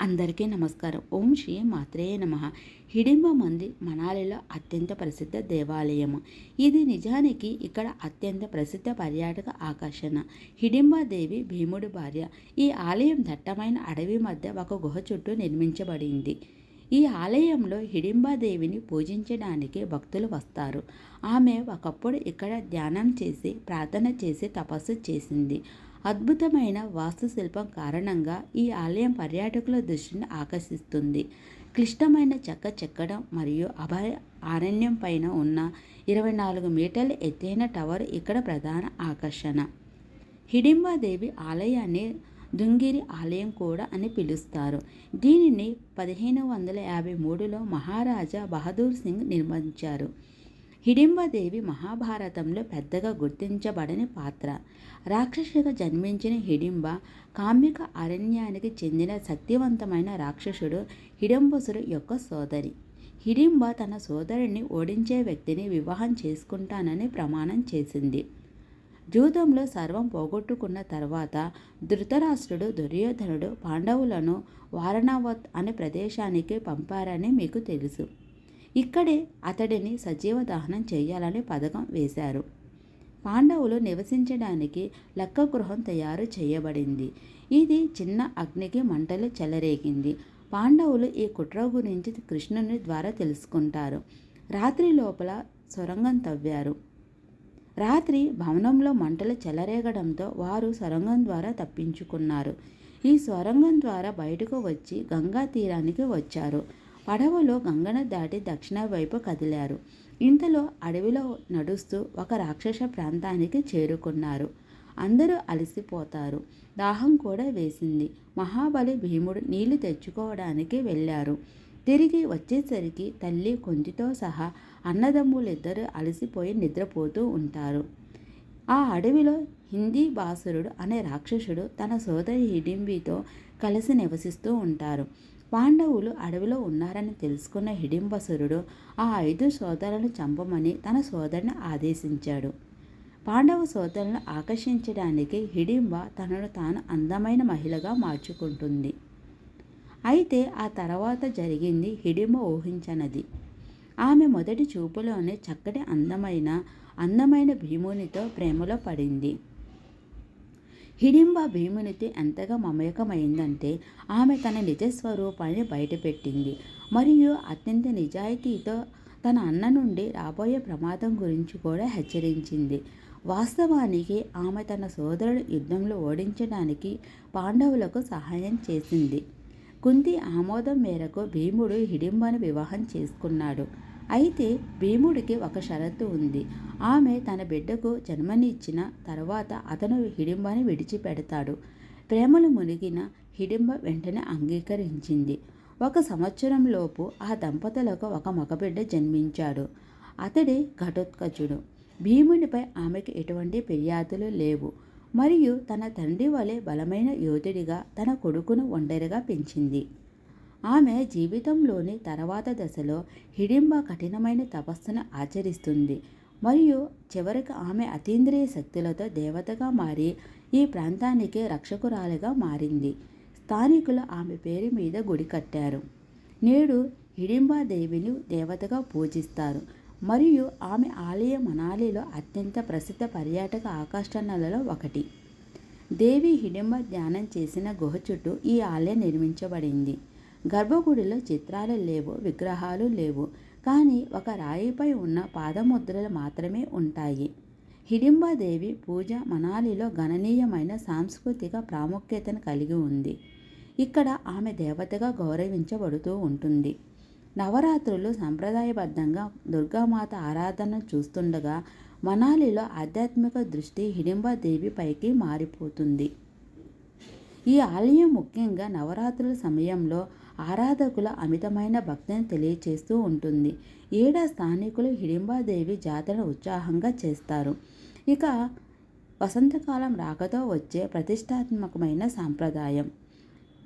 అందరికీ నమస్కారం. ఓం శ్రీ మాత్రే నమ. హిడింబ మంది మనాలిలో అత్యంత ప్రసిద్ధ దేవాలయం ఇది నిజానికి ఇక్కడ అత్యంత ప్రసిద్ధ పర్యాటక ఆకర్షణ. హిడింబాదేవి భీముడి భార్య. ఈ ఆలయం దట్టమైన అడవి మధ్య ఒక గుహ చుట్టూ నిర్మించబడింది. ఈ ఆలయంలో హిడింబాదేవిని పూజించడానికి భక్తులు వస్తారు. ఆమె ఒకప్పుడు ఇక్కడ ధ్యానం చేసి ప్రార్థన చేసి తపస్సు చేసింది. అద్భుతమైన వాస్తుశిల్పం కారణంగా ఈ ఆలయం పర్యాటకుల దృష్టిని ఆకర్షిస్తుంది. క్లిష్టమైన చెక్క చెక్కడం మరియు అభయ అరణ్యం పైన ఉన్న ఇరవై నాలుగు మీటర్ల ఎత్తైన టవర్ ఇక్కడ ప్రధాన ఆకర్షణ. హిడింబాదేవి ఆలయాన్ని దుంగిరి ఆలయం కూడా అని పిలుస్తారు. దీనిని పదిహేను వందల యాభై మూడులో మహారాజా బహదూర్ సింగ్ నిర్మించారు. హిడింబదేవి మహాభారతంలో పెద్దగా గుర్తించబడని పాత్ర. రాక్షసుగా జన్మించిన హిడింబ కామ్యక అరణ్యానికి చెందిన శక్తివంతమైన రాక్షసుడు హిడింబసుడు యొక్క సోదరి. హిడింబ తన సోదరుని ఓడించే వ్యక్తిని వివాహం చేసుకుంటానని ప్రమాణం చేసింది. జూదంలో సర్వం పోగొట్టుకున్న తర్వాత ధృతరాష్ట్రుడు దుర్యోధనుడు పాండవులను వారణావత్ అనే ప్రదేశానికి పంపారని మీకు తెలుసు. ఇక్కడే అతడిని సజీవ దహనం చేయాలని పథకం వేశారు. పాండవులు నివసించడానికి లక్క గృహం తయారు చేయబడింది. ఇది చిన్న అగ్నికి మంటలు చెలరేగింది. పాండవులు ఈ కుట్ర గురించి కృష్ణుని ద్వారా తెలుసుకుంటారు. రాత్రి లోపల సొరంగం తవ్వారు. రాత్రి భవనంలో మంటలు చెలరేగడంతో వారు సొరంగం ద్వారా తప్పించుకున్నారు. ఈ సొరంగం ద్వారా బయటకు వచ్చి గంగా తీరానికి వచ్చారు. పడవలో గంగన దాటి దక్షిణ వైపు కదిలారు. ఇంతలో అడవిలో నడుస్తూ ఒక రాక్షస ప్రాంతానికి చేరుకున్నారు. అందరూ అలసిపోతారు. దాహం కూడా వేసింది. మహాబలి భీముడు నీళ్ళు తెచ్చుకోవడానికి వెళ్ళారు. తిరిగి వచ్చేసరికి తల్లి కొంతితో సహా అన్నదమ్ములిద్దరూ అలసిపోయి నిద్రపోతూ ఉంటారు. ఆ అడవిలో హిందీ బాసురుడు అనే రాక్షసుడు తన సోదరి హిడింబితో కలిసి నివసిస్తూ ఉంటారు. పాండవులు అడవిలో ఉన్నారని తెలుసుకున్న హిడింబసురుడు ఆ ఐదు సోదరులను చంపమని తన సోదరుని ఆదేశించాడు. పాండవ సోదరులను ఆకర్షించడానికి హిడింబ తనను తాను అందమైన మహిళగా మార్చుకుంటుంది. అయితే ఆ తర్వాత జరిగింది హిడింబ ఊహించనది. ఆమె మొదటి చూపులోనే చక్కటి అందమైన అందమైన భీమునితో ప్రేమలో పడింది. హిడింబ భీమునితో ఎంతగా మమేకమైందంటే ఆమె తన నిజస్వరూపాన్ని బయటపెట్టింది. మరియు అత్యంత నిజాయితీతో తన అన్న నుండి రాబోయే ప్రమాదం గురించి కూడా హెచ్చరించింది. వాస్తవానికి ఆమె తన సోదరుడు యుద్ధంలో ఓడించడానికి పాండవులకు సహాయం చేసింది. కుంతి ఆమోదం మేరకు భీముడు హిడింబను వివాహం చేసుకున్నాడు. అయితే భీముడికి ఒక షరతు ఉంది. ఆమె తన బిడ్డకు జన్మనిచ్చిన తర్వాత అతను హిడింబని విడిచిపెడతాడు. ప్రేమలు మునిగిన హిడింబ వెంటనే అంగీకరించింది. ఒక సంవత్సరంలోపు ఆ దంపతులకు ఒక మగబిడ్డ జన్మించాడు. అతడే ఘటోత్కచుడు. భీమునిపై ఆమెకు ఎటువంటి ఫిర్యాదులు లేవు. మరియు తన తండ్రి వలె బలమైన యోధుడిగా తన కొడుకును ఒంటరిగా పెంచింది. ఆమె జీవితంలోని తర్వాత దశలో హిడింబ కఠినమైన తపస్సును ఆచరిస్తుంది. మరియు చివరికి ఆమె అతీంద్రియ శక్తులతో దేవతగా మారి ఈ ప్రాంతానికి రక్షకురాలిగా మారింది. స్థానికులు ఆమె పేరు మీద గుడి కట్టారు. నేడు హిడింబాదేవిని దేవతగా పూజిస్తారు. మరియు ఆమె ఆలయ మనాలిలో అత్యంత ప్రసిద్ధ పర్యాటక ఆకర్షణలలో ఒకటి. దేవి హిడింబ ధ్యానం చేసిన గుహ చుట్టూ ఈ ఆలయం నిర్మించబడింది. గర్భగుడిలో చిత్రాలు లేవు విగ్రహాలు లేవు. కానీ ఒక రాయిపై ఉన్న పాదముద్రలు మాత్రమే ఉంటాయి. హిడింబాదేవి పూజ మనాలిలో గణనీయమైన సాంస్కృతిక ప్రాముఖ్యతను కలిగి ఉంది. ఇక్కడ ఆమె దేవతగా గౌరవించబడుతూ ఉంటుంది. నవరాత్రులు సంప్రదాయబద్ధంగా దుర్గామాత ఆరాధన చూస్తుండగా మనాలిలో ఆధ్యాత్మిక దృష్టి హిడింబాదేవి పైకి మారిపోతుంది. ఈ ఆలయం ముఖ్యంగా నవరాత్రుల సమయంలో ఆరాధకుల అమితమైన భక్తిని తెలియచేస్తూ ఉంటుంది. ఏడా స్థానికులు హిడింబాదేవి జాతరను ఉత్సాహంగా చేస్తారు. ఇక వసంతకాలం రాకతో వచ్చే ప్రతిష్టాత్మకమైన సాంప్రదాయం.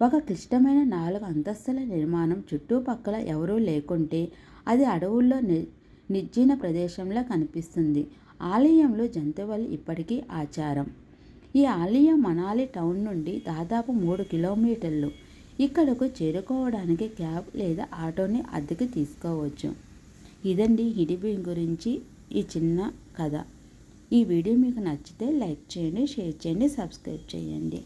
ఒక క్లిష్టమైన నాలుగు అంతస్తుల నిర్మాణం చుట్టుపక్కల ఎవరూ లేకుంటే అది అడవుల్లో ని నిర్జీన ప్రదేశంలో కనిపిస్తుంది. ఆలయంలో జంతువులు ఇప్పటికీ ఆచారం. ఈ ఆలయం మనాలి టౌన్ నుండి దాదాపు మూడు కిలోమీటర్లు. ఇక్కడకు చేరుకోవడానికి క్యాబ్ లేదా ఆటోని అద్దెకి తీసుకోవచ్చు. ఇదండి హిడిబి గురించి ఈ చిన్న కథ. ఈ వీడియో మీకు నచ్చితే లైక్ చేయండి షేర్ చేయండి సబ్స్క్రైబ్ చేయండి.